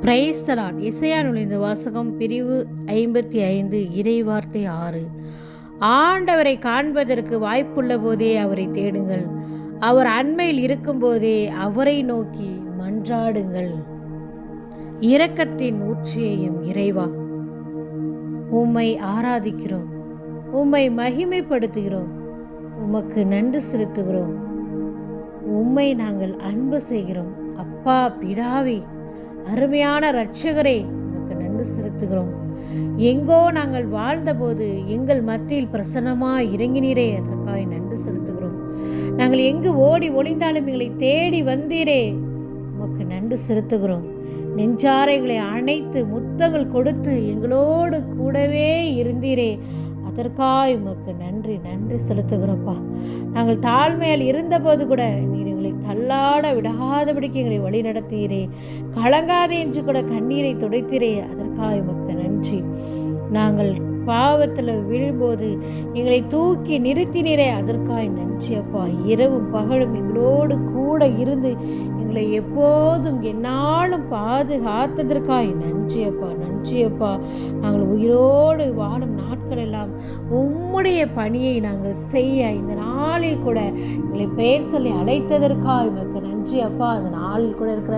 பிரைஸ்தலான் இசையா நுழைந்த வாசகம் பிரிவு ஐம்பத்தி ஐந்து இறைவார்த்தை ஆறு. ஆண்டவரை காண்பதற்கு வாய்ப்புள்ள போதே அவரை தேடுங்கள். அவர் அண்மையில் இருக்கும்போதே அவரை நோக்கி மன்றாடுங்கள். இரக்கத்தின் உச்சியையும் இறைவா உம்மை ஆராதிக்கிறோம். உம்மை மகிமைப்படுத்துகிறோம். உமக்கு நன்றி செலுத்துகிறோம். உம்மை நாங்கள் அன்பு செய்கிறோம். அப்பா பிதாவே அருமையான ரட்சகரே உமக்கு நன்றி செலுத்துகிறோம். எங்கோ நாங்கள் வாழ்ந்தபோது எங்கள் மத்தியில் பிரசன்னமாக இறங்கினீரே அதற்காக நன்றி செலுத்துகிறோம். நாங்கள் எங்கு ஓடி ஒளிந்தாலும் எங்களை தேடி வந்தீரே உமக்கு நன்றி செலுத்துகிறோம். நெஞ்சாரைகளை அணைத்து முத்தங்கள் கொடுத்து எங்களோடு கூடவே இருந்தீரே அதற்காய் உமக்கு நன்றி நன்றி செலுத்துகிறோப்பா நாங்கள் தாழ்மையால் இருந்தபோது கூட தள்ளாட விடாதபடிக்கு எங்களை வழி நடத்தீரே கலங்காதே என்று கூட கண்ணீரை துடைத்திரே. அதற்காக உமக்கு நன்றி. நாங்கள் பாவத்தில் விழும்போது எங்களை தூக்கி நிறுத்தினீரே. அதற்காய் நன்றி அப்பா. இரவும் பகலும் எங்களோடு கூட இருந்து எங்களை எப்போதும் என்னாலும் பாதுகாத்ததற்காய் நன்றியப்பா நன்றியப்பா. நாங்கள் உயிரோடு வாழும் நாட்கள் எல்லாம் உம்முடைய பணியை நாங்கள் செய்ய இந்த நாளில் கூட எங்களை பெயர் சொல்லி அழைத்ததற்காக உமக்கு நன்றி அப்பா அந்த நாளில் கூட இருக்கிற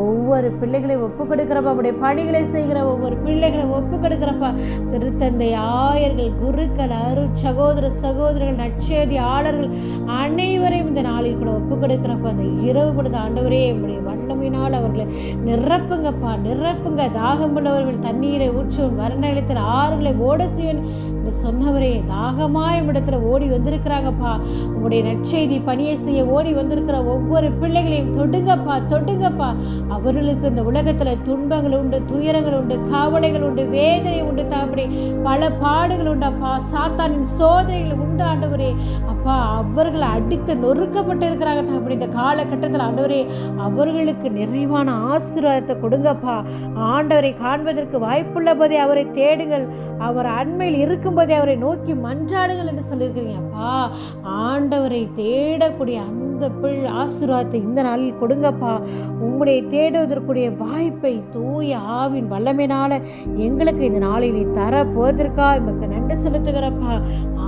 ஒவ்வொரு பிள்ளைகளையும் ஒப்பு கொடுக்குறப்பா அப்படி பணிகளை செய்கிற ஒவ்வொரு பிள்ளைகளை ஒப்பு கொடுக்குறப்பா திருத்தந்தை ஆயர்கள் குருக்கள் அரு சகோதர சகோதரர்கள் நற்செய்தியாளர்கள் அனைவரையும் இந்த நாளில் கூட ஒப்பு கொடுக்குறப்ப அந்த இரவு பொழுது ஆண்டவரே உடைய வல்லமையினால் அவர்களை நிரப்புங்கப்பா நிரப்புங்க. தாகம் உள்ளவர்கள் தண்ணீரை ஊற்றும் வறண்டத்தில் ஆறுகளை ஓட செய்வன் என்று சொன்னவரே தாகமாய் இடத்துல ஓடி வந்திருக்கிறாங்கப்பா. உங்களுடைய நற்செய்தி பணியை செய்ய ஓடி வந்திருக்கிற ஒவ்வொரு பிள்ளைகளையும் தொடுங்கப்பா தொடுங்கப்பா. அவர்களுக்கு இந்த உலகத்துல துன்பங்கள் உண்டு துயரங்கள் உண்டு காவலைகள் உண்டு வேதனை உண்டு தாப்படி பல பாடுகள் உண்டு அப்பா சாத்தானின் சோதனைகள் உண்டு ஆண்டவரே. அப்பா அவர்கள் அடித்து நொறுக்கப்பட்டு இருக்கிறாங்க தாப்படி இந்த காலகட்டத்தில் ஆண்டவரே அவர்களுக்கு நிறைவான ஆசீர்வாதத்தை கொடுங்கப்பா. ஆண்டவரை காண்பதற்கு வாய்ப்புள்ள போதே அவரை தேடுங்கள். அவர் அண்மையில் இருக்கும்போதே அவரை நோக்கி மன்றாடுங்கள் என்று சொல்லியிருக்கிறீங்க அப்பா ஆண்டவரை தேடக்கூடிய அந்த பிள் ஆசீர்வாதத்தை இந்த நாளில் கொடுங்கப்பா. உங்களுடைய தேடுவதற்குரிய வாய்ப்பை தூய ஆவின் வல்லமையினால எங்களுக்கு இந்த நாளில் தர போவதற்கா எமக்கு நன்றி செலுத்துகிறப்பா.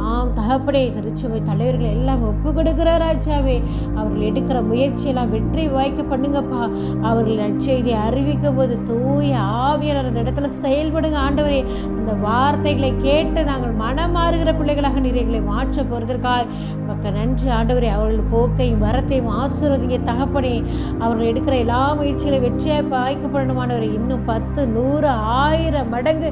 ஆம் தகப்படே திருச்சபை தலைவர்களை எல்லாம் ஒப்பு கொடுக்கிற ராஜாவே அவர்கள் எடுக்கிற முயற்சியெல்லாம் வெற்றி வாய்க்க பண்ணுங்கப்பா. அவர்கள் நற்செய்தியை அறிவிக்கும் போது தூய ஆவியர் அந்த இடத்துல செயல்படுங்க ஆண்டவரே. அந்த வார்த்தைகளை கேட்டு நாங்கள் மனம் மாறுகிற பிள்ளைகளாக நிறைகளை மாற்ற போகிறதற்காக. மக்க நன்றி ஆண்டவரே. அவர்கள் போக்கையும் வரத்தையும் ஆசீர்வதிங்க தகப்படே அவர்கள் எடுக்கிற எல்லா முயற்சிகளையும் வெற்றியாக வாய்க்கப்படணுமானவரை இன்னும் பத்து நூறு ஆயிரம் மடங்கு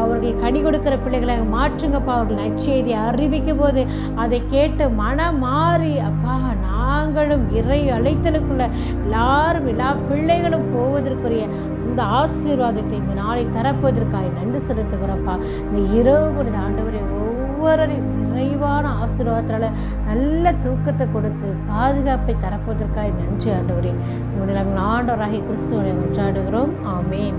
அவர்கள் கனி கொடுக்கிற பிள்ளைகளை மாற்றுங்கப்பா. அவர்கள் நற்செய்தி அறிவிக்கும் போது அதை கேட்டு மனம் மாறி அப்பா நாங்களும் இறை அழைத்தலுக்குள்ள எல்லாரும் எல்லா பிள்ளைகளும் போவதற்குரிய இந்த ஆசீர்வாதத்தை இந்த நாளில் தரப்பதற்காக நன்றி செலுத்துகிறப்பா இந்த இரவு பொழுது ஆண்டவரை ஒவ்வொருவரையும் நிறைவான ஆசீர்வாதத்தால் நல்ல தூக்கத்தை கொடுத்து பாதுகாப்பை தரப்பதற்காக நன்றி ஆண்டவரே. நம்முடைய ஆண்டவராகி கிறிஸ்துவனை கொண்டாடுகிறோம் ஆமேன்.